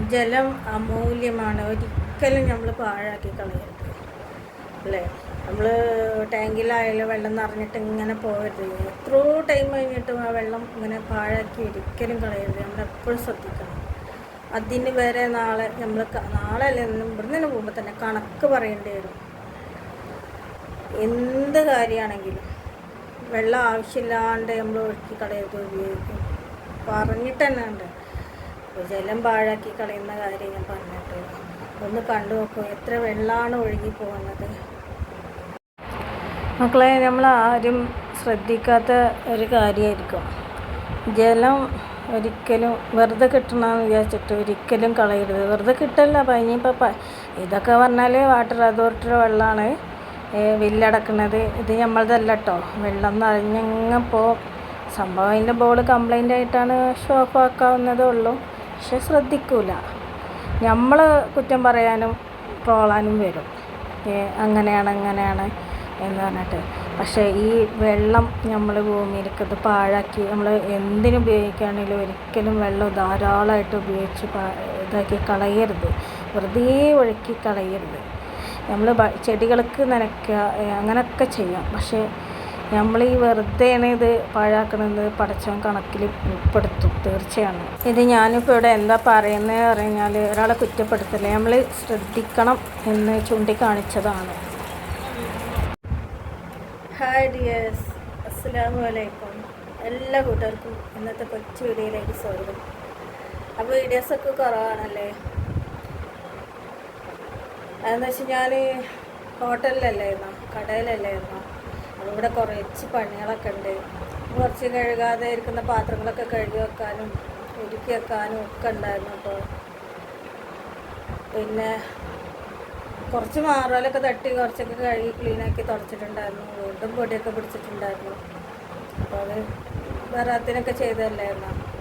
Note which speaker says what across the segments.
Speaker 1: ജലം അമൂല്യമാണ്. ഒരിക്കലും നമ്മൾ പാഴാക്കി കളയരുത്. അല്ലേ? നമ്മൾ ടാങ്കിലായാലും വെള്ളം നിറഞ്ഞിട്ട് ഇങ്ങനെ പോകരുത് എത്രയോ ടൈം കഴിഞ്ഞിട്ടും ആ വെള്ളം ഇങ്ങനെ പാഴാക്കി ഒരിക്കലും കളയരുത്. നമ്മൾ എപ്പോഴും ശ്രദ്ധിക്കണം. അതിന് വരെ നാളെ നമ്മൾ നാളെ അല്ല ഇവിടുന്ന് തന്നെ പോകുമ്പോൾ തന്നെ കണക്ക് പറയേണ്ടി വരും. എന്ത് കാര്യമാണെങ്കിലും വെള്ളം ആവശ്യമില്ലാണ്ട് നമ്മൾ ഒഴുക്കി കളയരുത് ഉപയോഗിക്കും. പറഞ്ഞിട്ട് തന്നെ ഉണ്ട് ജലം പാഴാക്കി കളയുന്ന കാര്യം ഞാൻ പറഞ്ഞിട്ട് ഒന്ന് കണ്ടു നോക്കൂ. എത്ര വെള്ളമാണ് ഒഴുകി പോകുന്നത്. മക്കളെ നമ്മൾ ആരും ശ്രദ്ധിക്കാത്ത ഒരു കാര്യമായിരിക്കും. ജലം ഒരിക്കലും വെറുതെ കിട്ടണമെന്ന് വിചാരിച്ചിട്ട് ഒരിക്കലും കളയരുത്. വെറുതെ കിട്ടല്ല അപ്പം ഇനിയിപ്പോൾ ഇതൊക്കെ പറഞ്ഞാൽ വാട്ടർ അതോറിറ്റിയുടെ വെള്ളമാണ് വില്ലടക്കുന്നത് ഇത് നമ്മളതല്ല കേട്ടോ വെള്ളം നിറഞ്ഞപ്പോൾ സംഭവം അതിന്റെ ബോൾ കംപ്ലൈന്റ് ആയിട്ടാണ് ഷോ ഓഫ് ആക്കാവുന്നതേ ഉള്ളൂ. പക്ഷെ ശ്രദ്ധിക്കൂല. നമ്മൾ കുറ്റം പറയാനും ട്രോളാനും വരും. അങ്ങനെയാണ് അങ്ങനെയാണ് എന്ന് പറഞ്ഞിട്ട്. പക്ഷേ ഈ വെള്ളം നമ്മൾ ഭൂമിയിലേക്ക് ഇത് പാഴാക്കി നമ്മൾ എന്തിനു ഉപയോഗിക്കുകയാണെങ്കിലും ഒരിക്കലും വെള്ളം ധാരാളമായിട്ട് ഉപയോഗിച്ച് ഇതാക്കി കളയരുത്. വെറുതെ ഒഴുക്കി കളയരുത്. നമ്മൾ ചെടികൾക്ക് നനയ്ക്കുക അങ്ങനെയൊക്കെ ചെയ്യാം. പക്ഷേ നമ്മൾ ഈ വെറുതെയാണ് ഇത് പാഴാക്കണത് പടച്ചവൻ കണക്കിൽ ഉൾപ്പെടുത്തും തീർച്ചയാണ്. ഇത് ഞാനിപ്പോൾ ഇവിടെ എന്താ പറയുന്നത് എന്ന് പറഞ്ഞാൽ ഒരാളെ കുറ്റപ്പെടുത്തില്ല നമ്മൾ ശ്രദ്ധിക്കണം എന്ന് ചൂണ്ടിക്കാണിച്ചതാണ്. ഹായ് ഡിയേഴ്സ് അസ്സലാമു അലൈക്കും. എല്ലാ കൂട്ടർക്കും ഇന്നത്തെ കൊച്ചു വീഡിയോയിലേക്ക് സ്വാഗതം. അപ്പോൾ വീഡിയോസൊക്കെ കുറവാണല്ലേ? അതെന്ന് വെച്ചാൽ ഞാൻ ഹോട്ടലിലല്ലായിരുന്നോ കടയിലല്ലായിരുന്നോ? ഇവിടെ കുറച്ച് പണികളൊക്കെ ഉണ്ട്. കുറച്ച് കഴുകാതെ ഇരിക്കുന്ന പാത്രങ്ങളൊക്കെ കഴുകി വെക്കാനും ഒരുക്കി വെക്കാനും ഒക്കെ ഉണ്ടായിരുന്നു അപ്പോൾ പിന്നെ കുറച്ച് മാറലൊക്കെ തട്ടി കുറച്ചൊക്കെ കഴുകി ക്ലീനാക്കി തുടച്ചിട്ടുണ്ടായിരുന്നു. വീണ്ടും പൊടിയൊക്കെ പിടിച്ചിട്ടുണ്ടായിരുന്നു. അപ്പോൾ അത് ചെയ്തതല്ലായിരുന്നു? അപ്പോൾ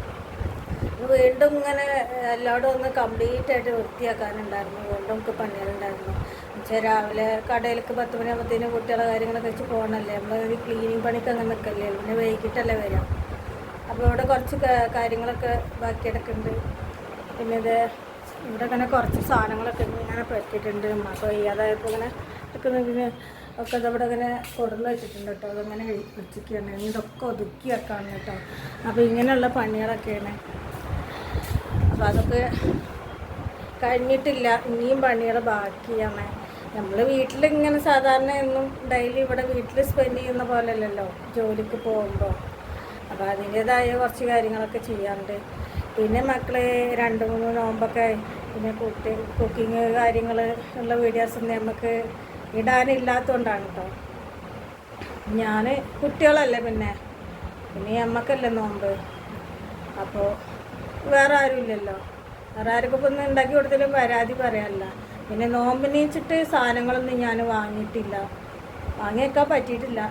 Speaker 1: വീണ്ടും ഇങ്ങനെ എല്ലാവരും ഒന്ന് കംപ്ലീറ്റ് ആയിട്ട് വൃത്തിയാക്കാനുണ്ടായിരുന്നു. വീണ്ടും നമുക്ക് പണികളുണ്ടായിരുന്നു. പക്ഷേ രാവിലെ കടയിലേക്ക് പത്ത് മണിയാകുമ്പോഴത്തേനും കുട്ടികളെ കാര്യങ്ങളൊക്കെ വെച്ച് പോകണമല്ലേ നമ്മൾ ഒരു ക്ലീനിങ് പണിക്ക് അങ്ങനെ നിൽക്കല്ലേ പിന്നെ വൈകിട്ടല്ലേ വരാം? അപ്പോൾ ഇവിടെ കുറച്ച് കാര്യങ്ങളൊക്കെ ബാക്കി എടുക്കുന്നുണ്ട് പിന്നെ ഇത് ഇവിടെ ഇങ്ങനെ കുറച്ച് സാധനങ്ങളൊക്കെ ഇങ്ങനെ പറ്റിയിട്ടുണ്ട് അപ്പോൾ വയ്യാതായപ്പോൾ ഇങ്ങനെ എടുക്കുന്നതിന് ഒക്കെ ഇതവിടെ ഇങ്ങനെ കൊടുന്ന് വെച്ചിട്ടുണ്ട് കേട്ടോ. അതങ്ങനെ വെച്ചിരിക്കുകയാണ്. ഇതൊക്കെ ഒതുക്കി വെക്കാണ് കേട്ടോ. അപ്പോൾ ഇങ്ങനെയുള്ള പണികളൊക്കെയാണ്. അപ്പോൾ അതൊക്കെ കഴിഞ്ഞിട്ടില്ല. ഇനിയും പണികൾ ബാക്കിയാണ്. നമ്മൾ വീട്ടിലിങ്ങനെ സാധാരണ എന്നും ഡെയിലി ഇവിടെ വീട്ടിൽ സ്പെൻഡ് ചെയ്യുന്ന പോലെയല്ലല്ലോ ജോലിക്ക് പോകുമ്പോൾ അപ്പോൾ അതിന്റേതായ കുറച്ച് കാര്യങ്ങളൊക്കെ ചെയ്യാറുണ്ട്. പിന്നെ മക്കൾ രണ്ട് മൂന്ന് നോമ്പൊക്കെ പിന്നെ കുട്ടി കുക്കിങ് കാര്യങ്ങൾ ഉള്ള വീഡിയോസൊന്നും നമുക്ക് ഇടാനില്ലാത്തതുകൊണ്ടാണ് കേട്ടോ ഞാൻ കുട്ടികളല്ലേ പിന്നെ. പിന്നെ നമ്മക്കല്ലേ നോമ്പ്. അപ്പോൾ വേറെ ആരും ഇല്ലല്ലോ വേറെ ആർക്കും ഇപ്പം ഒന്നും ഉണ്ടാക്കി കൊടുത്താലും പരാതി പറയാനില്ല. പിന്നെ നോമ്പിനീച്ചിട്ട് സാധനങ്ങളൊന്നും ഞാൻ വാങ്ങിയിട്ടില്ല. വാങ്ങിയേക്കാൻ പറ്റിയിട്ടില്ല.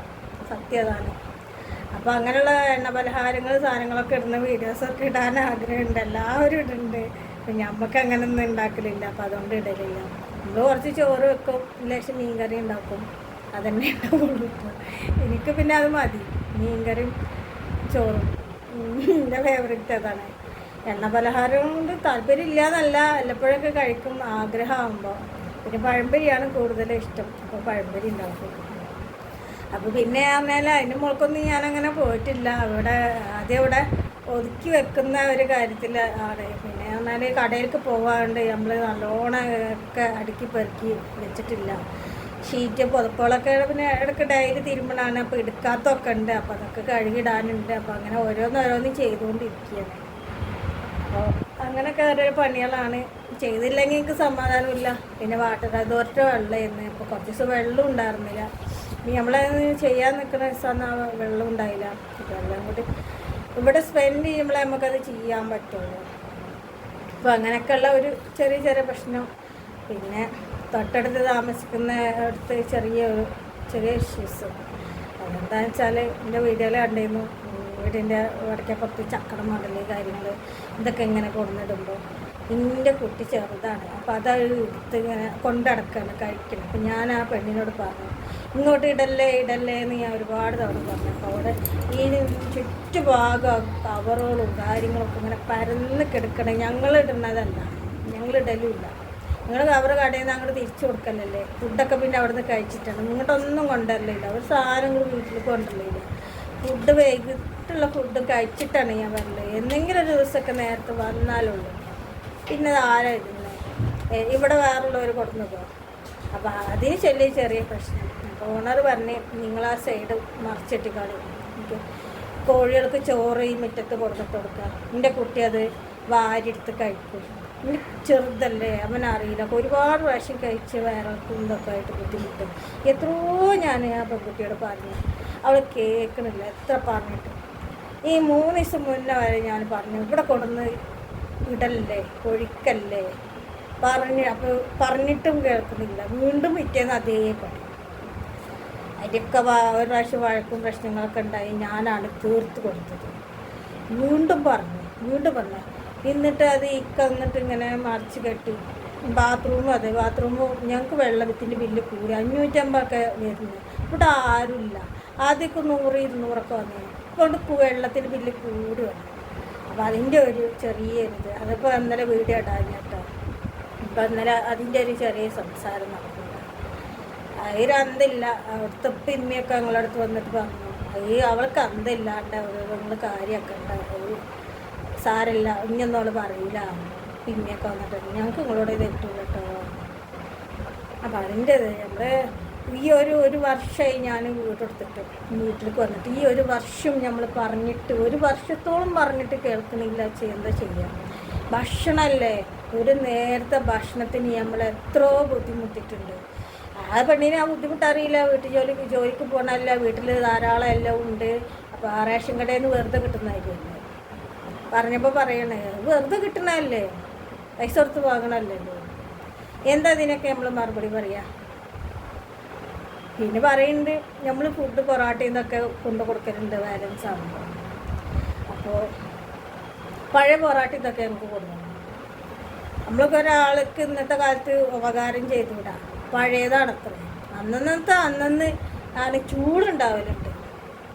Speaker 1: സത്യതാണ് അപ്പോൾ അങ്ങനെയുള്ള എണ്ണ പലഹാരങ്ങൾ സാധനങ്ങളൊക്കെ ഇടുന്ന വീഡിയോസൊക്കെ ഇടാൻ ആഗ്രഹമുണ്ട്. എല്ലാവരും ഇടുന്നുണ്ട്. അപ്പം നമുക്ക് അങ്ങനെയൊന്നും ഉണ്ടാക്കലില്ല. അപ്പം അതുകൊണ്ട് ഇടലില്ല. നമ്മൾ കുറച്ച് ചോറ് വെക്കും. മീൻ കറി ഉണ്ടാക്കും. അതന്നെ ഉണ്ടാവുള്ളൂ എനിക്ക് പിന്നെ അത് മതി. മീൻകറിയും ചോറും. എന്റെ ഫേവറേറ്റ് അതാണ്. എണ്ണ പലഹാരം കൊണ്ട് താല്പര്യം ഇല്ലാന്നല്ല വല്ലപ്പോഴൊക്കെ കഴിക്കും ആഗ്രഹമാകുമ്പോൾ പിന്നെ പഴംപൊരിയാണ് കൂടുതൽ ഇഷ്ടം. അപ്പോൾ പഴംപൊരി ഉണ്ടാക്കും. അപ്പോൾ പിന്നെ പറഞ്ഞാൽ അതിന്റെ മുകൾക്കൊന്നും ഞാനങ്ങനെ പോയിട്ടില്ല. അവിടെ ആദ്യം ഇവിടെ ഒതുക്കി വെക്കുന്ന ഒരു കാര്യത്തിൽ ആണ്. പിന്നെ പറഞ്ഞാൽ കടയിലേക്ക് പോകാണ്ട് നമ്മൾ നല്ലോണം ഒക്കെ അടുക്കി പെറുക്കി വെച്ചിട്ടില്ല. ഷീറ്റ് പുതപ്പുകളൊക്കെ പിന്നെ ഇടയ്ക്ക് ഡെയിലി തിരുമ്പണാണ് അപ്പോൾ എടുക്കാത്തൊക്കെ ഉണ്ട്. അപ്പോൾ അതൊക്കെ കഴുകിടാനുണ്ട്. അപ്പോൾ അങ്ങനെ ഓരോന്നോരോന്നും ചെയ്തുകൊണ്ടിരിക്കുകയാണ്. അപ്പോൾ അങ്ങനെയൊക്കെ ഓരോ പണികളാണ്. ചെയ്തില്ലെങ്കിൽ എനിക്ക് സമാധാനമില്ല. പിന്നെ വാട്ടർ അതോറിറ്റി വെള്ളമായിരുന്നു ഇപ്പോൾ കുറച്ച് ദിവസം വെള്ളം ഉണ്ടായിരുന്നില്ല. ഇനി നമ്മളെ ചെയ്യാൻ നിൽക്കുന്ന ദിവസം വെള്ളം ഉണ്ടായില്ല. വെള്ളം കൂടി ഇവിടെ സ്പെൻഡ് ചെയ്യുമ്പോഴേ നമുക്കത് ചെയ്യാൻ പറ്റുള്ളൂ. അപ്പോൾ അങ്ങനെയൊക്കെയുള്ള ഒരു ചെറിയ ചെറിയ പ്രശ്നം. പിന്നെ തൊട്ടടുത്ത് താമസിക്കുന്ന അടുത്ത് ചെറിയ ഒരു ചെറിയ ഇഷ്യൂസ് അതെന്താണെന്ന് വെച്ചാൽ എന്റെ വീഡിയോയിൽ കണ്ടിരുന്നു. വീടിന്റെ വടക്കപ്പുറത്ത് ചക്കട മോഡൽ കാര്യങ്ങൾ ഇതൊക്കെ ഇങ്ങനെ കൊണ്ടിടുമ്പോൾ എന്റെ കുട്ടി ചെറുതാണ്. അപ്പോൾ അത് എടുത്ത് ഇങ്ങനെ കൊണ്ടടക്കാണ് കഴിക്കണം അപ്പം ഞാൻ ആ പെണ്ണിനോട് പറഞ്ഞു ഇങ്ങോട്ട് ഇടല്ലേ ഇടല്ലേ എന്ന് ഞാൻ ഒരുപാട് തവണ പറഞ്ഞു. അപ്പോൾ അവിടെ ഈ ചുറ്റുഭാഗം കവറുകളും കാര്യങ്ങളൊക്കെ ഇങ്ങനെ പരന്ന് കിടക്കണം ഞങ്ങൾ ഇടുന്നതല്ല. ഞങ്ങൾ ഇടലുമില്ല നിങ്ങൾ കവർ കടയിൽ നിന്ന് അങ്ങോട്ട് തിരിച്ചു കൊടുക്കലല്ലേ? ഫുഡൊക്കെ പിന്നെ അവിടെ നിന്ന് കഴിച്ചിട്ടാണ്. ഇങ്ങോട്ടൊന്നും കൊണ്ടുവരലില്ല. ഒരു സാധനങ്ങൾ വീട്ടിൽ കൊണ്ടുവരലില്ല. ഫുഡ് വൈകിട്ടുള്ള ഫുഡ് കഴിച്ചിട്ടാണ് ഞാൻ വരൽ. എന്തെങ്കിലും ഒരു ദിവസമൊക്കെ നേരത്തെ വന്നാലുള്ളൂ. പിന്നെ ആരാ ഇവിടെ വേറുള്ളവർ കൊടുക്കുന്നതോ അപ്പോൾ അതിന് ചെല്ലിയ ചെറിയ പ്രശ്നം. അപ്പോൾ ഓണർ പറഞ്ഞ് നിങ്ങൾ ആ സൈഡ് മറിച്ചിട്ടിക്കാളി. എനിക്ക് കോഴികൾക്ക് ചോറ് ഈ മുറ്റത്ത് കൊടുത്തിട്ട് കൊടുക്കുക എന്റെ കുട്ടി അത് വാരിയെടുത്ത് കഴിക്കും. ചെറുതല്ലേ അവൻ അറിയില്ല അപ്പോൾ ഒരുപാട് പ്രാവശ്യം കഴിച്ച് വയറിളക്കും ഇതൊക്കെ ആയിട്ട് ബുദ്ധിമുട്ട്. എത്രയോ ഞാൻ ആ പെൺകുട്ടിയോട് പറഞ്ഞു. അവൾ കേൾക്കണില്ല. എത്ര പറഞ്ഞിട്ട്. ഈ മൂന്ന് ദിവസം മുന്നേ വരെ ഞാൻ പറഞ്ഞു ഇവിടെ കൊണ്ടുവന്ന് ഇടല്ലേ ഒഴിക്കല്ലേ? പറഞ്ഞ് അപ്പോൾ പറഞ്ഞിട്ടും കേൾക്കുന്നില്ല. വീണ്ടും പിറ്റേന്ന് അതേ പണി. അതിന്റെയൊക്കെ ഒരു പ്രാവശ്യം വഴക്കും പ്രശ്നങ്ങളൊക്കെ ഉണ്ടായി. ഞാനാണ് തീർത്ത് കൊടുത്തത്. വീണ്ടും പറഞ്ഞു വീണ്ടും പറഞ്ഞു. എന്നിട്ട് അത് ഇക്ക എന്നിട്ട് ഇങ്ങനെ മറിച്ച് കെട്ടി. ബാത്റൂമും അതെ ബാത്റൂമും ഞങ്ങൾക്ക് വെള്ളത്തിന്റെ ബില്ല് കൂടി. അഞ്ഞൂറ്റമ്പതൊക്കെ വരുന്നു ഇവിടെ ആരുമില്ല. ആദ്യമൊക്കെ നൂറ് ഇരുന്നൂറൊക്കെ വന്നു. കൊണ്ട് വെള്ളത്തിന് ബില്ല് കൂടി വന്നു. അപ്പോൾ അതിന്റെ ഒരു ചെറിയ ഇത്. അതിപ്പോൾ ഇന്നലെ വീഡിയോ ഇടാൻ കേട്ടോ. ഇപ്പം ഇന്നലെ അതിന്റെ ഒരു ചെറിയ സംസാരം നടക്കുന്നു അതിന് അന്തില്ല. അവിടുത്തെ പിന്മയൊക്കെ ഞങ്ങളുടെ അടുത്ത് വന്നിട്ട് പറഞ്ഞു. ഈ അവൾക്ക് അന്തില്ലാണ്ട് നിങ്ങൾ കാര്യമാക്കണ്ട ഉണ്ടാവും സാരല്ല ഇനിയൊന്നും അവൾ പറയില്ല. പിന്നെയൊക്കെ വന്നിട്ട് ഞങ്ങൾക്ക് നിങ്ങളോട് തെറ്റു കേട്ടോ. അപ്പം അതിന്റെ നമ്മൾ ഈ ഒരു ഒരു വർഷമായി ഞാൻ വീടെടുത്തിട്ട് വീട്ടിലേക്ക് വന്നിട്ട് ഈ ഒരു വർഷം നമ്മൾ പറഞ്ഞിട്ട് ഒരു വർഷത്തോളം പറഞ്ഞിട്ട് കേൾക്കണില്ല ചെയ്യ- എന്താ ചെയ്യുക ഭക്ഷണമല്ലേ ഒരു നേരത്തെ ഭക്ഷണത്തിന് നമ്മൾ എത്രയോ ബുദ്ധിമുട്ടിട്ടുണ്ട്. ആ പെണ്ണിനെ ആ ബുദ്ധിമുട്ടറിയില്ല. വീട്ടിൽ ജോലിക്ക് ജോലിക്ക് പോകണമല്ല വീട്ടിൽ ധാരാളം എല്ലാം ഉണ്ട്. അപ്പോൾ ആ റേഷൻ കടയിൽ നിന്ന് വെറുതെ കിട്ടുന്നതായിരിക്കും പറഞ്ഞപ്പോൾ പറയണേ വെറുതെ കിട്ടണല്ലേ പൈസ കൊടുത്ത് വാങ്ങണമല്ലോ എന്താ ഇതിനൊക്കെ നമ്മൾ മറുപടി പറയാ? പിന്നെ പറയുന്നുണ്ട് നമ്മൾ ഫുഡ് പൊറാട്ട നിന്നൊക്കെ കൊണ്ടു കൊടുക്കലുണ്ട് ബാലൻസ് ആകുമ്പോൾ അപ്പോൾ പഴയ പൊറാട്ട നിന്നൊക്കെ നമുക്ക് കൊടുക്കണം. നമ്മളൊക്കെ ഒരാൾക്ക് ഇന്നത്തെ കാലത്ത് ഉപകാരം ചെയ്തുവിടാം പഴയതാണ് അത്ര. അന്നന്നത്തെ അന്നന്ന് ആണ് ചൂടുണ്ടാവലുണ്ട്.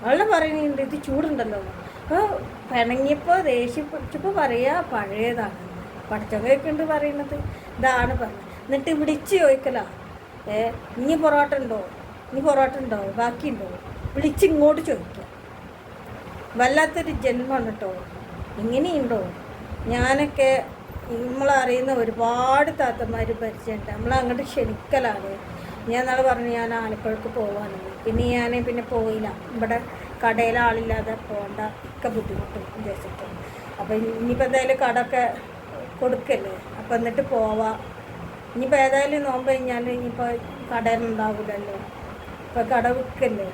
Speaker 1: അവളെ പറയുന്നുണ്ട് ഇത് ചൂടുണ്ടല്ലോ. അപ്പോൾ പിണങ്ങിയപ്പോൾ ദേഷ്യം പിടിച്ചപ്പോൾ പറയാ പഴയതാണ്. ഉണ്ട് പറയുന്നത് ഇതാണ് പറഞ്ഞത്. എന്നിട്ട് വിളിച്ച് ചോദിക്കലാ ഏ ഇനി പൊറോട്ട ഉണ്ടോ? ഇനി പൊറോട്ട ഉണ്ടാവും ബാക്കിയുണ്ടാവും വിളിച്ച് ഇങ്ങോട്ട് ചോദിക്കുക വല്ലാത്തൊരു ജന്മമാണ് കേട്ടോ ഇങ്ങനെയുണ്ടോ ഞാനൊക്കെ നമ്മളറിയുന്ന ഒരുപാട് താത്തമാർ പരിചയമുണ്ട്. നമ്മളങ്ങോട്ട് ക്ഷണിക്കലാണ്. ഞാൻ നാളെ പറഞ്ഞു ഞാൻ ആലപ്പുഴക്ക് പോകാനെന്ന് പിന്നെ ഞാൻ പിന്നെ പോയില്ല. ഇവിടെ കടയിൽ ആളില്ലാതെ പോകണ്ട. ഒക്കെ ബുദ്ധിമുട്ടും വിചാരിച്ചിട്ട് അപ്പം ഇനിയിപ്പോൾ എന്തായാലും കടമൊക്കെ കൊടുക്കല്ലേ? അപ്പം എന്നിട്ട് പോവാം. ഇനിയിപ്പോൾ ഏതായാലും നോമ്പ് കഴിഞ്ഞാൽ ഇനിയിപ്പോൾ കടയിലുണ്ടാവില്ലല്ലോ കട വിൽക്കല്ലേ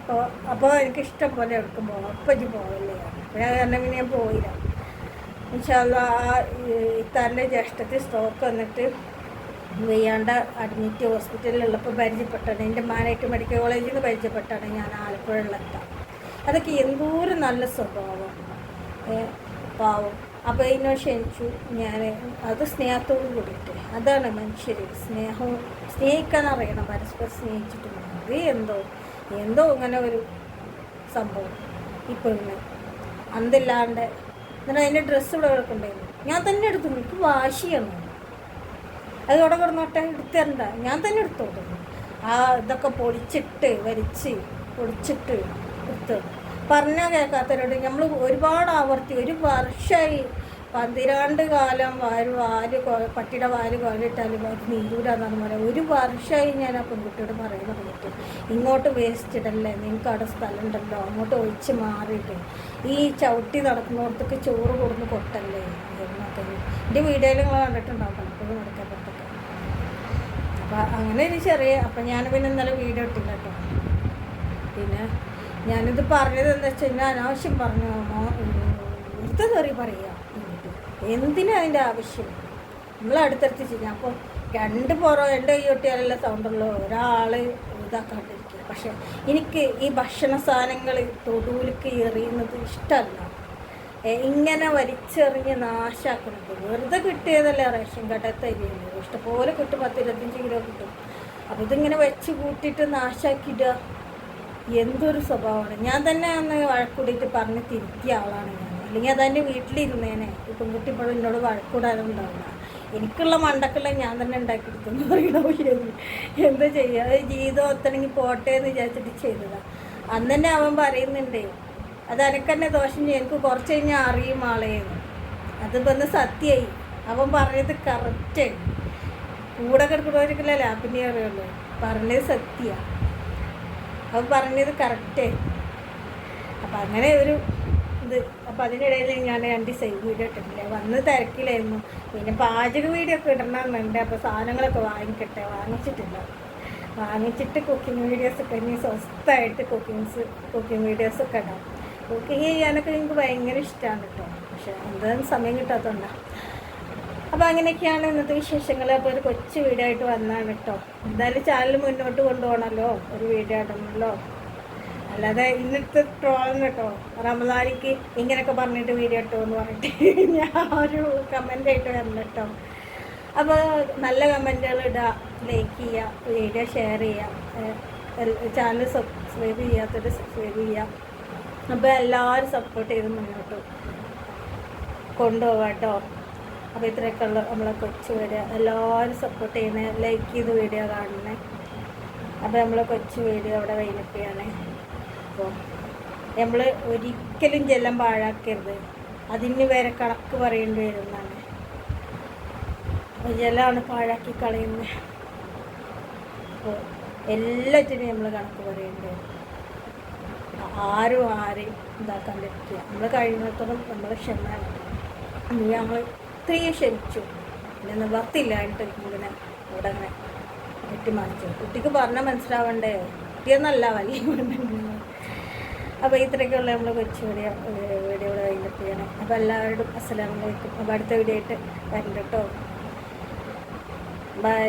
Speaker 1: അപ്പോൾ അപ്പോൾ എനിക്ക് ഇഷ്ടം പോലെ എടുക്കും പോകാം അപ്പം ഇജ്ജ് പോകല്ലേ അപ്പോൾ ഞാൻ കാരണം പിന്നെ ഞാൻ പോയില്ല. ഇൻഷാല്ല ആ ഇത്താറിന്റെ ജ്യേഷ്ഠത്തിൽ സ്ട്രോക്ക് വന്നിട്ട് വെയ്യാണ്ട അഡ്മിറ്റ് ഹോസ്പിറ്റലിലുള്ളപ്പോൾ പരിചയപ്പെട്ടാണ് എന്റെ മാനായിട്ട് മെഡിക്കൽ കോളേജിൽ നിന്ന് പരിചയപ്പെട്ടാണ് ഞാൻ ആലപ്പുഴയിലെത്താം അതൊക്കെ എന്തോരം നല്ല സ്വഭാവം. പാവം. അപ്പോൾ ഇതിനെ ക്ഷണിച്ചു. ഞാൻ അത് സ്നേഹത്തോട് കൂടിയിട്ട്. അതാണ് മനുഷ്യർ സ്നേഹവും സ്നേഹിക്കാൻ അറിയണം പരസ്പരം സ്നേഹിച്ചിട്ട് അത് എന്തോ എന്തോ ഇങ്ങനെ ഒരു സംഭവം. ഈ പെണ്ണ്. അന്തില്ലാണ്ട്. എന്നിട്ട് അതിന്റെ ഡ്രസ്സ് ഇവിടെ കിടക്കണ്ടായിരുന്നു ഞാൻ തന്നെ എടുത്തു. എനിക്ക് വാശിയാണ്. അത് ഇവിടെ കിടന്നോട്ടെ എടുത്തരണ്ട. ഞാൻ തന്നെ എടുത്തോട്ടെ ആ ഇതൊക്കെ പൊളിച്ചിട്ട് വരിച്ച് പൊളിച്ചിട്ട് എടുത്ത്. പറഞ്ഞാൽ കേൾക്കാത്തവരോട് നമ്മൾ ഒരുപാട് ആവർത്തി ഒരു വർഷമായി പന്തിരാണ്ട് കാലം വാര് വാൽ പട്ടിയുടെ വാൽ കൊലിട്ടാലും അത് നീരൂരാന്നാണ് പറയാം ഒരു വർഷമായി ഞാൻ ആ പെൺകുട്ടിയോട് പറയുന്ന പറഞ്ഞിട്ട് ഇങ്ങോട്ട് വേസ്റ്റ് ഇടല്ലേ നിങ്ങൾക്ക് അവിടെ സ്ഥലം ഉണ്ടല്ലോ അങ്ങോട്ട് ഒഴിച്ച് മാറിയിട്ട് ഈ ചവിട്ടി നടക്കുന്നിടത്തേക്ക് ചോറ് കൊടുന്ന് കൊട്ടല്ലേ എന്നൊക്കെ എന്റെ വീഡിയോയിൽ നിങ്ങൾ കണ്ടിട്ടുണ്ടാവും പലപ്പോഴും നടക്കപ്പെട്ടൊക്കെ അപ്പോൾ അങ്ങനെ ഒരു ചെറിയ അപ്പം ഞാൻ പിന്നെ ഇന്നലെ വീഡിയോ ഇട്ടില്ല കേട്ടോ പിന്നെ ഞാനിത് പറഞ്ഞത് എന്താ വെച്ച് കഴിഞ്ഞാൽ അനാവശ്യം പറഞ്ഞു വെറുതെ കയറി പറയുക എന്തിനാ അതിന്റെ ആവശ്യം? നമ്മൾ അടുത്തടുത്ത് ചെയ്യാം അപ്പോൾ രണ്ട് പുറം രണ്ട് കൈയൊട്ടിയാലുള്ള സൗണ്ടുള്ളൂ ഒരാൾ ഇതാക്കാണ്ടിരിക്കുക. പക്ഷേ എനിക്ക് ഈ ഭക്ഷണ സാധനങ്ങൾ തൊടുവിലേക്ക് എറിയുന്നത് ഇഷ്ടമല്ല. ഇങ്ങനെ വലിച്ചെറിഞ്ഞ് നാശാക്കുന്നത്. വെറുതെ കിട്ടിയതല്ലേ റേഷൻ കടയിൽ തരികയുള്ളൂ ഇഷ്ടപോലെ കിട്ടും. പത്ത് ഇരുപത്തഞ്ച് കിലോ കിട്ടും. അപ്പോൾ ഇതിങ്ങനെ വെച്ച് കൂട്ടിയിട്ട് നാശാക്കിയിടുക എന്തൊരു സ്വഭാവമാണ്. ഞാൻ തന്നെ അന്ന് വഴക്കൂടിയിട്ട് പറഞ്ഞ് തിരുത്തിയ ആളാണ് ഞാൻ. അല്ലെങ്കിൽ അതെന്റെ വീട്ടിലിരുന്നേനെ. ഈ പെൺകുട്ടി ഇപ്പോഴും എന്നോട് വഴക്കൂടാനുണ്ടാവില്ല എനിക്കുള്ള മണ്ടക്കുള്ള ഞാൻ തന്നെ ഉണ്ടാക്കിയെടുത്തെന്ന് പറയണോ എന്താ ചെയ്യുക ജീവിതം ഒത്തണെങ്കിൽ പോട്ടെ എന്ന് വിചാരിച്ചിട്ട് ചെയ്തതാണ് അന്ന് തന്നെ അവൻ പറയുന്നുണ്ട് അത് എനക്കെന്നെ ദോഷം ചെയ്യും. എനിക്ക് കുറച്ച് കഴിഞ്ഞാൽ അറിയും ആളെയെന്ന് അതിപ്പോൾ ഒന്ന് സത്യമായി. അവൻ പറഞ്ഞത് കറക്റ്റ് കൂടെ കിടക്കുന്നവർക്കല്ലേ ലാപ്പിനെ അറിയുള്ളൂ. പറഞ്ഞത് സത്യമാണ് അവൻ പറഞ്ഞത് കറക്റ്റ് അപ്പം അങ്ങനെ ഒരു ഇത്. അപ്പം അതിനിടയിൽ ഞാൻ രണ്ട് സൈഡ് വീഡിയോ ഇട്ടിട്ടില്ല? വന്ന് തിരക്കിലായിരുന്നു. പിന്നെ പാചക വീഡിയോ ഒക്കെ ഇടണമെന്നുണ്ട്. അപ്പോൾ സാധനങ്ങളൊക്കെ വാങ്ങിക്കട്ടെ? വാങ്ങിച്ചിട്ടില്ല. വാങ്ങിച്ചിട്ട് കുക്കിംഗ് വീഡിയോസ് ഒക്കെ ഇനി സ്വസ്ഥമായിട്ട് കുക്കിങ്സ് കുക്കിംഗ് വീഡിയോസ് ഒക്കെ ഇടാം. കുക്കിംഗ് ചെയ്യാനൊക്കെ എനിക്ക് ഭയങ്കര ഇഷ്ടമാണ് കേട്ടോ പക്ഷെ എന്തായാലും സമയം കിട്ടാത്തതുകൊണ്ടാണ് അപ്പോൾ അങ്ങനെയൊക്കെയാണ് ഇന്നത്തെ വിശേഷങ്ങൾ അപ്പോൾ ഒരു കൊച്ചു വീഡിയോ ആയിട്ട് വന്നാണ് കേട്ടോ എന്തായാലും ചാനൽ മുന്നോട്ട് കൊണ്ടുപോകണമല്ലോ ഒരു വീഡിയോ ഇടണമല്ലോ അല്ലാതെ ഇന്നത്തെ ട്രോളും കേട്ടോ. റമദാനിക്ക് ഇങ്ങനെയൊക്കെ പറഞ്ഞിട്ട് വീഡിയോ ഇട്ടോ എന്ന് പറഞ്ഞിട്ട് ഞാൻ ഒരു കമന്റ് ആയിട്ട് വരണം അപ്പോൾ നല്ല കമന്റുകൾ ഇടുക ലൈക്ക് ചെയ്യുക വീഡിയോ ഷെയർ ചെയ്യുക ചാനൽ സബ്സ്ക്രൈബ് ചെയ്യാത്തവർ സബ്സ്ക്രൈബ് ചെയ്യുക അപ്പോൾ എല്ലാവരും സപ്പോർട്ട് ചെയ്ത് മുന്നോട്ട് കൊണ്ടുപോകാം കേട്ടോ. അപ്പോൾ ഇത്രയൊക്കെ ഉള്ള നമ്മളെ കൊച്ചു വീഡിയോ എല്ലാവരും സപ്പോർട്ട് ചെയ്യണേ ലൈക്ക് ചെയ്ത് വീഡിയോ കാണണേ അപ്പോൾ നമ്മളെ കൊച്ചു വീഡിയോ അവിടെ വൈകിപ്പിക്കുകയാണ്. അപ്പോൾ നമ്മൾ ഒരിക്കലും ജലം പാഴാക്കരുത്. അതിന് വരെ കണക്ക് പറയേണ്ടി വരുന്നതാണ്. ജലമാണ് പാഴാക്കി കളയുന്നത് അപ്പോൾ എല്ലാറ്റിനും നമ്മൾ കണക്ക് പറയേണ്ടി വരും. ആരും ആരെയും ഇതാക്കാൻ പറ്റില്ല. നമ്മൾ കഴിയുന്നിടത്തോളം നമ്മൾ ക്ഷമ ഇനി നമ്മൾ ഇത്രയും ക്ഷമിച്ചു. പിന്നെ നിവർത്തില്ലായിട്ട് ഇങ്ങനെ അവിടെ അങ്ങനെ മാറ്റി കുട്ടിക്ക് പറഞ്ഞാൽ മനസ്സിലാവണ്ടേ? കുട്ടിയെന്നല്ല വലിയ അപ്പോൾ ഇത്രയൊക്കെയുള്ള നമ്മൾ കൊച്ചു വീഡിയോ വീഡിയോ ഇവിടെ വൈകിട്ട് ചെയ്യണം അപ്പോൾ എല്ലാവരോടും അസ്സലാമലൈക്കും അപ്പോൾ അടുത്ത വീഡിയോ ആയിട്ട് വരണ്ട കേട്ടോ. ബൈ